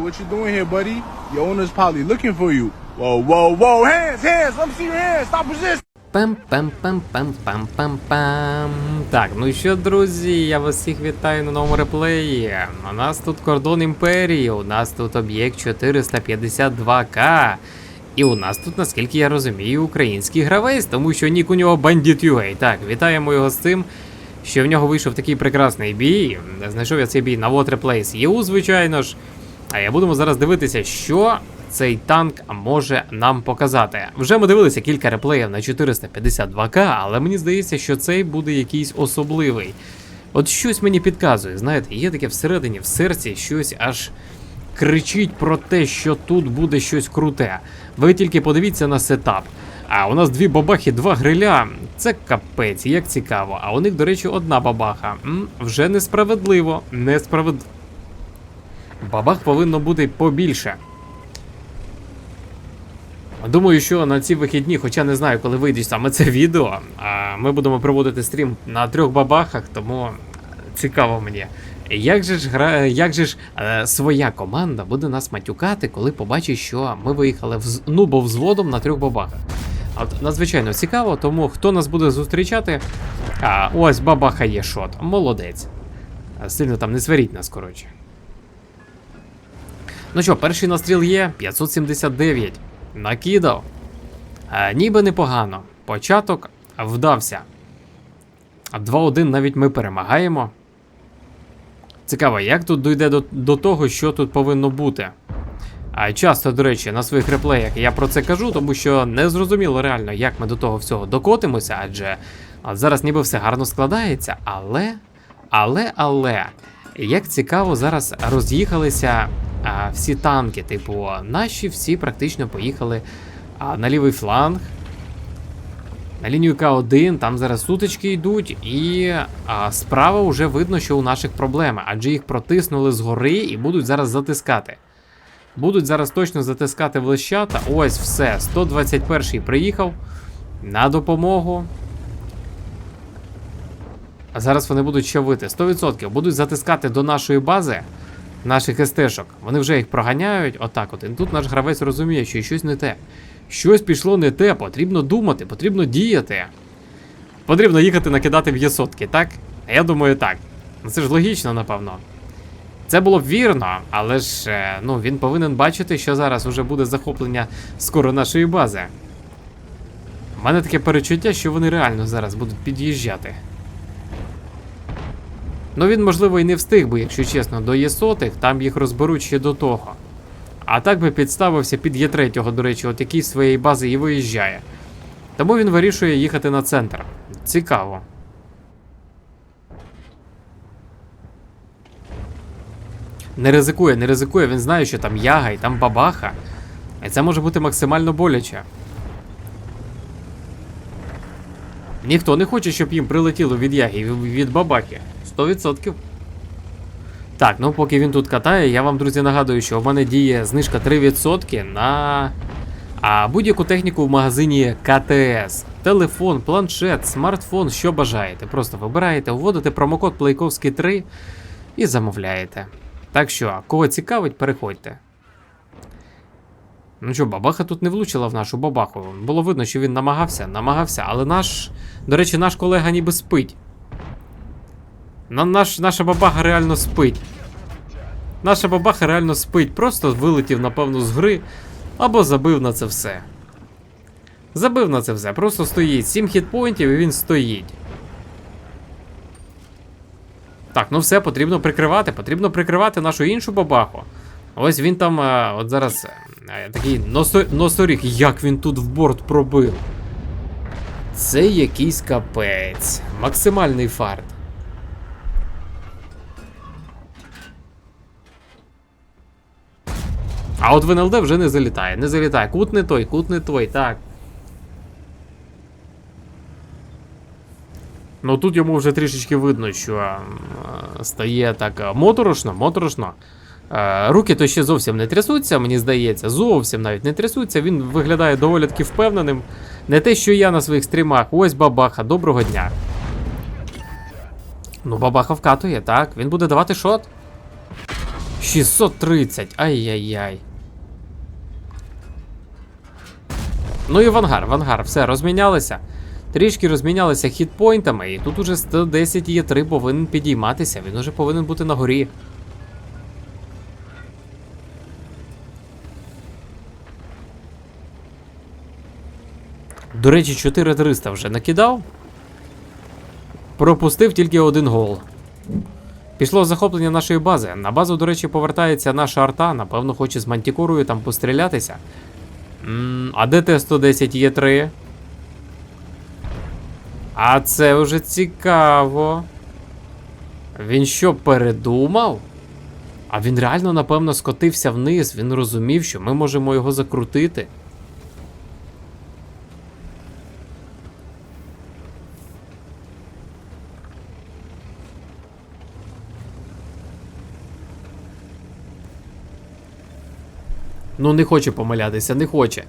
what you doing here, buddy? Your owner's probably looking for you. Whoa, whoa, whoa, hands, hands, let me see your hands, stop resisting. пам пам пам пам пам пам Так, ну що, друзі, я вас всіх вітаю на новому реплеї. У нас тут кордон імперії, у нас тут об'єкт 452К. І у нас тут, наскільки я розумію, український гравець, тому що нік у нього бандит UA. Так, вітаємо його з тим, що в нього вийшов такий прекрасний бій. Знайшов я цей бій на Waterplace EU, звичайно ж. А я будемо зараз дивитися, що цей танк може нам показати. Вже ми дивилися кілька реплеїв на 452К, але мені здається, що цей буде якийсь особливий. От щось мені підказує, знаєте, є таке всередині, в серці щось аж кричить про те, що тут буде щось круте. Ви тільки подивіться на сетап. А у нас дві бабахи, два гриля. Це капець, як цікаво. А у них, до речі, одна бабаха. М, вже несправедливо. Несправедливо. Бабах повинно бути побільше. Думаю, що на ці вихідні, хоча не знаю, коли вийде саме це відео, ми будемо проводити стрім на трьох бабахах, тому цікаво мені. Як же ж гра, як же ж е, своя команда буде нас матюкати, коли побачить, що ми виїхали вз, ну, взводом на трьох бабахах? От надзвичайно цікаво, тому хто нас буде зустрічати? А, ось бабаха є шот. Молодець. Сильно там не сваріть нас, коротше. Ну що, перший настріл є 579. Накидав. А, ніби непогано. Початок вдався. 2-1 навіть ми перемагаємо. Цікаво, як тут дійде до, до того, що тут повинно бути. А часто, до речі, на своїх реплеях я про це кажу, тому що не зрозуміло реально, як ми до того всього докотимося, адже зараз ніби все гарно складається, але, але, але, як цікаво, зараз роз'їхалися а, всі танки. Типу, наші всі практично поїхали а, на лівий фланг. На лінію К1 там зараз сутички йдуть, і а, справа вже видно, що у наших проблеми, адже їх протиснули згори і будуть зараз затискати. Будуть зараз точно затискати в лещата. Ось все. 121-й приїхав на допомогу. А зараз вони будуть ще вити. 100% будуть затискати до нашої бази наших СТшок. Вони вже їх проганяють. Отак от. І тут наш гравець розуміє, що щось не те. Щось пішло не те, потрібно думати, потрібно діяти. Потрібно їхати накидати в Є-сотки, так? Я думаю, так. Ну, Це ж логічно, напевно. Це було б вірно, але ж е, ну, він повинен бачити, що зараз уже буде захоплення скоро нашої бази. У мене таке перечуття, що вони реально зараз будуть під'їжджати. Ну він, можливо, і не встиг би, якщо чесно, до Є-сотих, там їх розберуть ще до того. А так би підставився під Є3, до речі, от який з своєї бази і виїжджає. Тому він вирішує їхати на центр. Цікаво. Не ризикує, не ризикує, він знає, що там яга і там бабаха. І це може бути максимально боляче. Ніхто не хоче, щоб їм прилетіло від яги від бабахи. 100%. Так, ну поки він тут катає, я вам, друзі, нагадую, що в мене діє знижка 3% на а, будь-яку техніку в магазині КТС. Телефон, планшет, смартфон, що бажаєте. Просто вибираєте, вводите промокод Плейковський 3 і замовляєте. Так що, кого цікавить, переходьте. Ну що, бабаха тут не влучила в нашу бабаху. Було видно, що він намагався, намагався, але наш. До речі, наш колега ніби спить. На, наш, наша бабаха реально спить. Наша бабаха реально спить, просто вилетів, напевно, з гри або забив на це все. Забив на це все, просто стоїть. 7 хітпоінтів і він стоїть. Так, ну все, потрібно прикривати, потрібно прикривати нашу іншу бабаху. Ось він там, а, от зараз а, такий носо, носоріг, як він тут в борт пробив. Це якийсь капець. Максимальний фарт. А от в НЛД вже не залітає, не залітає. Кут не той, кут не той, так. Ну тут йому вже трішечки видно, що стає так моторошно, моторошно. Руки то ще зовсім не трясуться, мені здається, зовсім навіть не трясуться. Він виглядає доволі таки впевненим. Не те, що я на своїх стрімах. Ось бабаха, доброго дня. Ну, бабаха вкатує, так. Він буде давати шот. 630. Ай-яй-яй. Ну і вангар, вангар, все, розмінялися. Трішки розмінялися хітпойнтами, і тут уже 110 є 3 повинен підійматися, він уже повинен бути на горі. До речі, 4300 вже накидав. Пропустив тільки один гол. Пішло захоплення нашої бази. На базу, до речі, повертається наша арта. Напевно, хоче з мантікорою там пострілятися. А де Т-110 є 3 А це вже цікаво. Він що, передумав? А він реально, напевно, скотився вниз. Він розумів, що ми можемо його закрутити. Ну, не хоче помилятися, не хоче.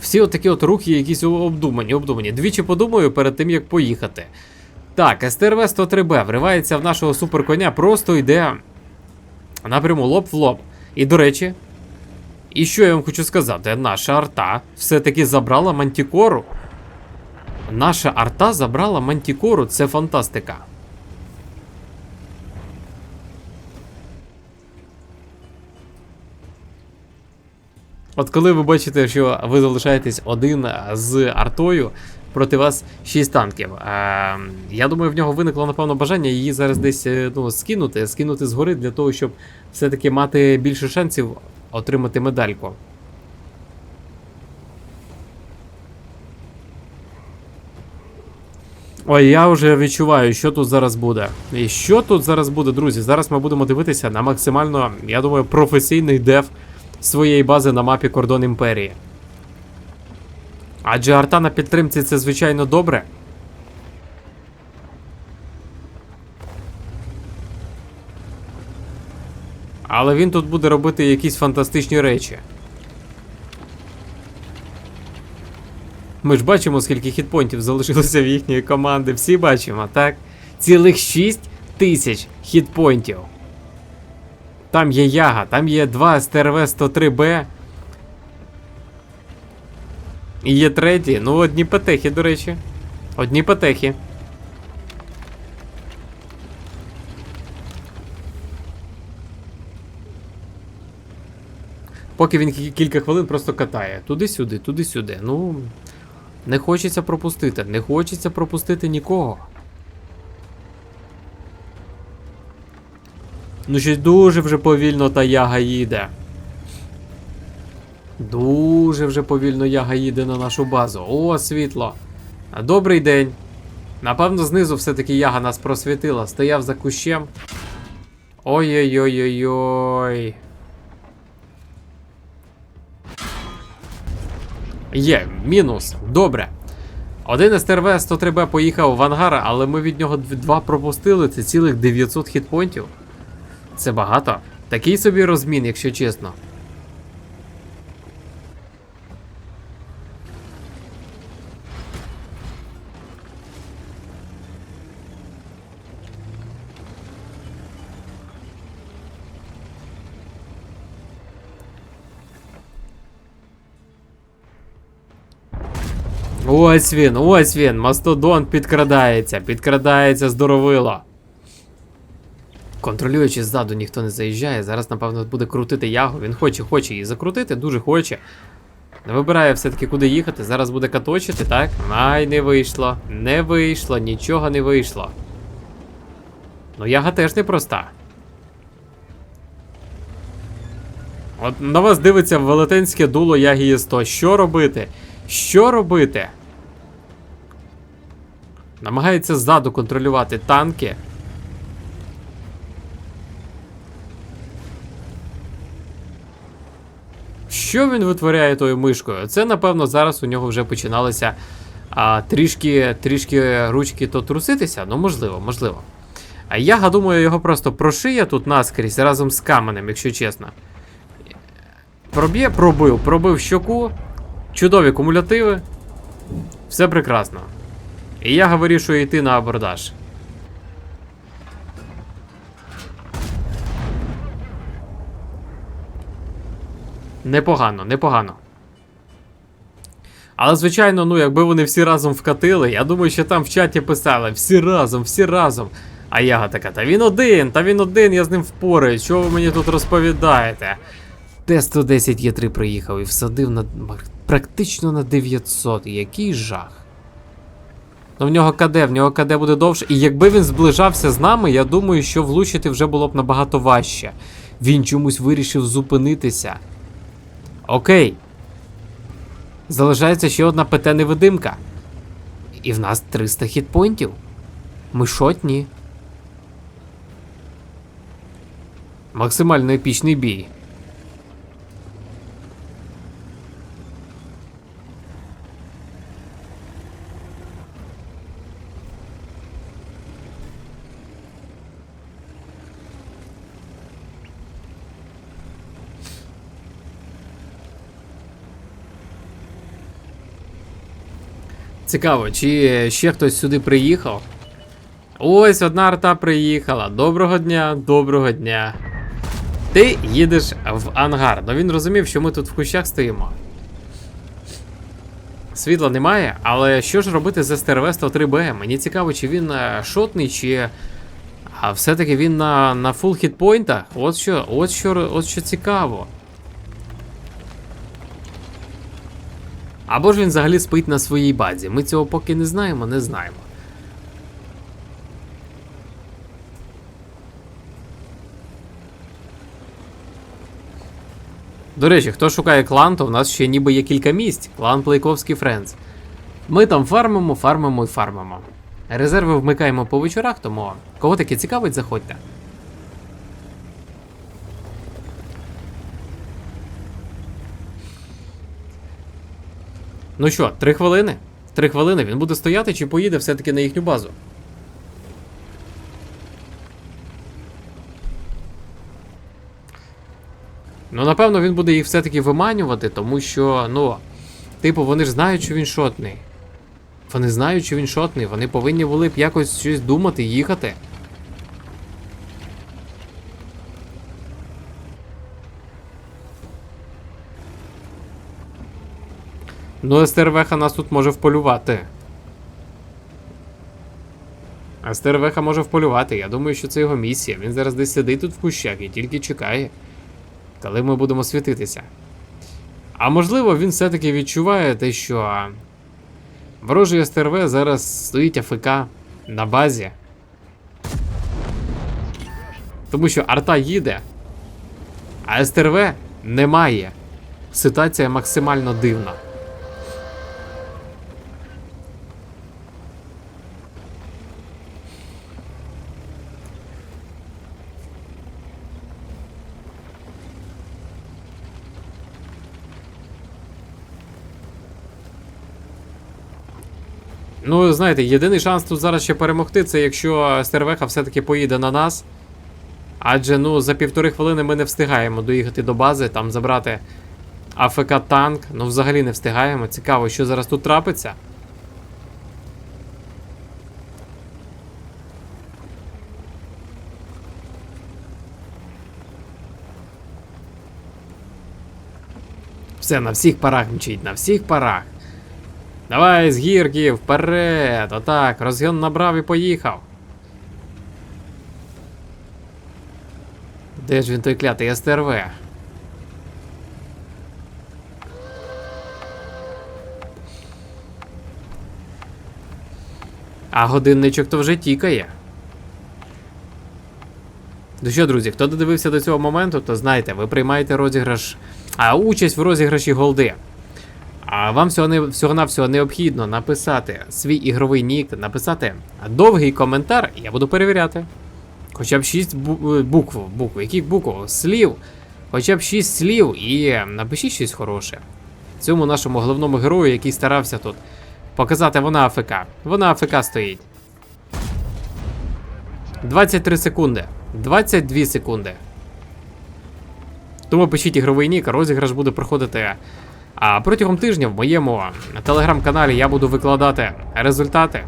Всі отакі от рухи якісь обдумані, обдумані. Двічі подумаю перед тим, як поїхати. Так, СТРВ 103Б вривається в нашого суперконя, просто йде напряму лоб в лоб. І до речі, і що я вам хочу сказати, наша арта все-таки забрала мантікору. Наша арта забрала мантікору, це фантастика. От коли ви бачите, що ви залишаєтесь один з артою, проти вас 6 танків. Е, я думаю, в нього виникло, напевно, бажання її зараз десь е, ну, скинути, скинути згори для того, щоб все-таки мати більше шансів отримати медальку. Ой, я вже відчуваю, що тут зараз буде. І що тут зараз буде, друзі? Зараз ми будемо дивитися на максимально, я думаю, професійний деф своєї бази на мапі Кордон Імперії. Адже арта на підтримці це звичайно добре. Але він тут буде робити якісь фантастичні речі. Ми ж бачимо, скільки хітпонтів залишилося в їхньої команди. Всі бачимо, так? Цілих 6 тисяч хітпонтів. Там є Яга, там є 2 СТРВ-103Б. І є третій. Ну, одні петехи, до речі. Одні петехи. Поки він кілька хвилин просто катає. Туди-сюди, туди-сюди. Ну. Не хочеться пропустити. Не хочеться пропустити нікого. Ну щось дуже вже повільно та яга їде. Дуже вже повільно яга їде на нашу базу. О, світло. Добрий день. Напевно, знизу все-таки яга нас просвітила. Стояв за кущем. Ой-ой-ой-ой-ой. Є, мінус. Добре. Один СТРВ 103Б поїхав в ангар, але ми від нього дв- два пропустили. Це цілих 900 хітпонтів. Це багато. Такий собі розмін, якщо чесно. Ось він, ось він, мастодон підкрадається, підкрадається здоровило. Контролюючи ззаду, ніхто не заїжджає. Зараз, напевно, буде крутити ягу. Він хоче, хоче її закрутити, дуже хоче. Не вибирає все-таки, куди їхати. Зараз буде каточити, так? Ай, не вийшло. Не вийшло, нічого не вийшло. Ну, яга теж непроста. От на вас дивиться велетенське дуло Ягії 100. Що робити? Що робити? Намагається ззаду контролювати танки. Що він витворяє тою мишкою? Це, напевно, зараз у нього вже починалися а, трішки, трішки ручки то труситися. Ну, можливо, можливо. А я думаю, його просто прошиє тут наскрізь разом з каменем, якщо чесно. Проб'є, пробив, пробив щоку. Чудові кумулятиви. Все прекрасно. І я вирішую йти на абордаж. Непогано, непогано. Але, звичайно, ну, якби вони всі разом вкатили, я думаю, що там в чаті писали всі разом, всі разом. А яга така, та він один, та він один, я з ним впораюсь, що ви мені тут розповідаєте? Т-110 Є3 приїхав і всадив на практично на 900. Який жах. Ну в нього КД, в нього КД буде довше. І якби він зближався з нами, я думаю, що влучити вже було б набагато важче. Він чомусь вирішив зупинитися. Окей. Залишається ще одна ПТ-невидимка. І в нас 300 хітпойнтів. Ми шотні. Максимально епічний бій. Цікаво, чи ще хтось сюди приїхав? Ось одна арта приїхала. Доброго дня, доброго дня. Ти їдеш в ангар. Ну він розумів, що ми тут в кущах стоїмо. Світла немає, але що ж робити з СТРВ 103 б Мені цікаво, чи він е, шотний, чи. А все-таки він на, на фул хітпойнтах. От що, от що, от що цікаво. Або ж він взагалі спить на своїй базі. Ми цього поки не знаємо, не знаємо. До речі, хто шукає клан, то в нас ще ніби є кілька місць. Клан Плейковський Френдс. Ми там фармимо, фармимо і фармимо. Резерви вмикаємо по вечорах, тому кого таке цікавить, заходьте. Ну що, три хвилини? Три хвилини він буде стояти чи поїде все-таки на їхню базу? Ну, напевно, він буде їх все-таки виманювати, тому що, ну, типу, вони ж знають, що він шотний. Вони знають, що він шотний, вони повинні були б якось щось думати, їхати. Ну, СТРВХ нас тут може вполювати. СТРВХ може вполювати. Я думаю, що це його місія. Він зараз десь сидить тут в кущах і тільки чекає, коли ми будемо світитися. А можливо, він все-таки відчуває те, що ворожий СТРВ зараз стоїть АФК на базі. Тому що арта їде, а СТРВ немає. Ситуація максимально дивна. Ну, знаєте, єдиний шанс тут зараз ще перемогти, це якщо Стервеха все-таки поїде на нас. Адже ну, за півтори хвилини ми не встигаємо доїхати до бази, там забрати АФК танк. Ну, взагалі не встигаємо. Цікаво, що зараз тут трапиться. Все, на всіх парах мчить, на всіх парах. Давай з гірки, вперед! Отак, розгін набрав і поїхав. Де ж він той клятий СТРВ? А годинничок то вже тікає. Ну що, друзі, хто додивився до цього моменту, то знайте, ви приймаєте розіграш, а участь в розіграші голди. А вам всього не всього навсього необхідно написати свій ігровий нік, написати довгий коментар, і я буду перевіряти. Хоча б 6 бу- букв, букв, яких букв? Слів. Хоча б 6 слів і напишіть щось хороше. Цьому нашому головному герою, який старався тут показати, вона АФК. Вона АФК стоїть. 23 секунди. 22 секунди. Тому пишіть ігровий нік, розіграш буде проходити. А протягом тижня в моєму телеграм-каналі я буду викладати результати.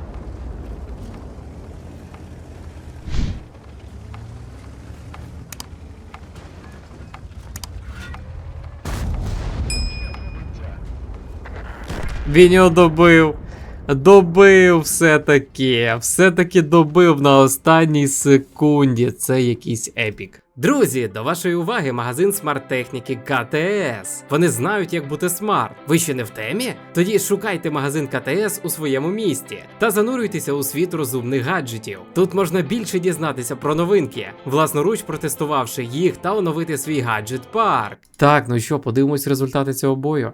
Він його добив. Добив все-таки. Все-таки добив на останній секунді. Це якийсь епік. Друзі, до вашої уваги магазин смарт-техніки КТС. Вони знають, як бути смарт. Ви ще не в темі? Тоді шукайте магазин КТС у своєму місті та занурюйтеся у світ розумних гаджетів. Тут можна більше дізнатися про новинки, власноруч протестувавши їх та оновити свій гаджет парк. Так, ну що, подивимось результати цього бою.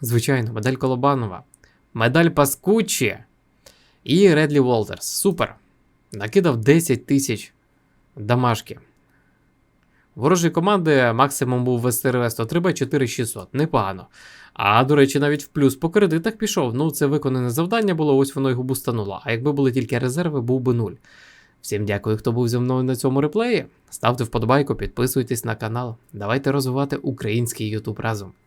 Звичайно, медаль Колобанова, медаль Паскучі і Редлі Волтерс. Супер. Накидав 10 тисяч дамашки. Ворожої команди максимум був в СРВ 103 4600. Непогано. А до речі, навіть в плюс по кредитах пішов. Ну, це виконане завдання було, ось воно його бустануло. А якби були тільки резерви, був би нуль. Всім дякую, хто був зі мною на цьому реплеї. Ставте вподобайку, підписуйтесь на канал. Давайте розвивати український YouTube разом.